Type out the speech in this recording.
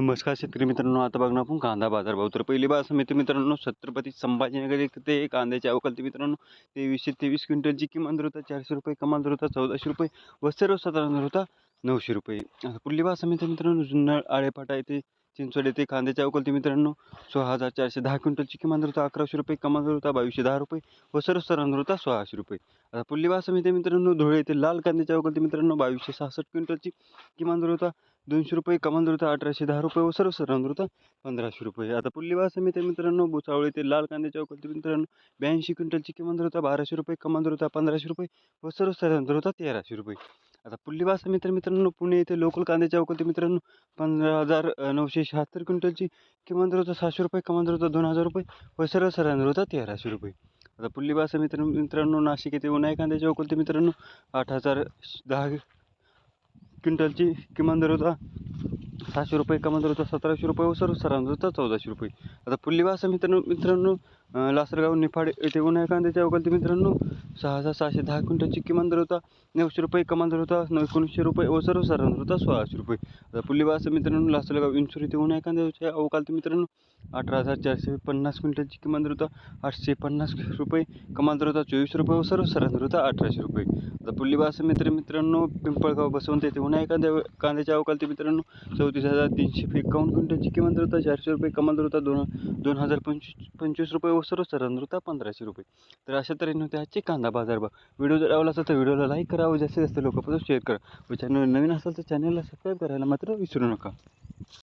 नमस्कार शेतकरी मित्रांनो आता बघणार आपण कांदा बाजार भाव. तर पहिली बार समिती मित्रांनो छत्रपती संभाजीनगर ते कांद्याची अवकलती मित्रांनो तेवीसशे तेवीस क्विंटलची किमान दर होता चारशे रुपये कमाल दर होता चौदाशे रुपये व सर्वसाधारण दर होता नऊशे रुपये. आता पुढली बार समिती मित्रांनो जुन्नर आळेपाटा येथे चिंचवड येथे कांद्याच्या अवकलती मित्रांनो सोळा हजार चारशे दहा क्विंटलची किमान दर होता अकराशे रुपये कमाल दर होता बावीसशे दहा रुपये व सर्वसाधारण दर होता सोळाशे रुपये. आता पुढली बार समिती मित्रांनो धुळे येथे लाल कांद्याच्या अवकलती मित्रांनो बावीसशे सहासष्ट क्विंटलची किमान दर होता दोनशे रुपये कमाल अठराशे दहा रुपये व सर्वसाधारण दर पंधराशे रुपये. आता पुढली बार समिती मित्रांनो भुसावळी येथे लाल कांद्याच्या चौकातील मित्रांनो. ब्याऐंशी क्विंटलची किमान बाराशे रुपये कमाल पंधराशे रुपये व सर्वसाधारण दर होता तेराशे रुपये. आता पुढली बार समिती मित्रांनो पुणे येथे लोकल कांद्याच्या अवकालती मित्रांनो पंधरा हजार नऊशे शहात्तर क्विंटलची किमान दर होता सहाशे रुपये कमाल दर होता दोन हजार रुपये व सर्वसाधारण दर होता तेराशे रुपये. आता पुढली बार समिती मित्रांनो नाशिक येथे उन्हाळी कांद्याच्या अवकालती मित्रांनो आठ हजार दहा क्विंटलची किमान दर होता सहाशे रुपये किमान दर होता सतराशे रुपये व सर्वसाधारण होता चौदाशे रुपये. आता पुढली वासा मित्रांनो मित्रांनो लासलगाव निफाड येथे उन्हाळ्या कांद्याच्या अवकालती मित्रांनो सहा हजार सहाशे दहा क्विंटलची किमान दर होता नऊशे रुपये कमाल दर होता नऊ एकोणीसशे रुपये व सर्वसाधारण होता सोळाशे रुपये. आता मित्रांनो लासलगाव इन्शुर येथे उन्हाळ्या कांद्याच्या अवकालती मित्रांनो अठरा हजार चारशे पन्नास क्विंटलची किमान दर होता आठशे पन्नास रुपये कमाल दर होता चोवीस रुपये व सर्वसाधारण दर होता अठराशे रुपये. आता पुढली मित्र मित्रांनो पिंपळगाव बसवंत येथे उन्हाळ्या कांद्या कांद्याच्या अवकालती मित्रांनो चौतीस हजार तीनशे एकावन्न क्विंटलची किमान दर होता चारशे रुपये कमाल दर होता दोन दोन हजार पंचवीस पंचवीस रुपये व सर्वसाधारण दर पंधराशे रुपये. तर अशा तऱ्हेने होते आजचे कांदा बाजार व्हिडिओ जर आवडला असेल तर व्हिडिओला लाईक करा व जास्तीत जास्त लोकांपर्यंत शेअर करा. व चॅनल नवीन असेल तर चॅनलला सबस्क्राईब करायला मात्र विसरू नका.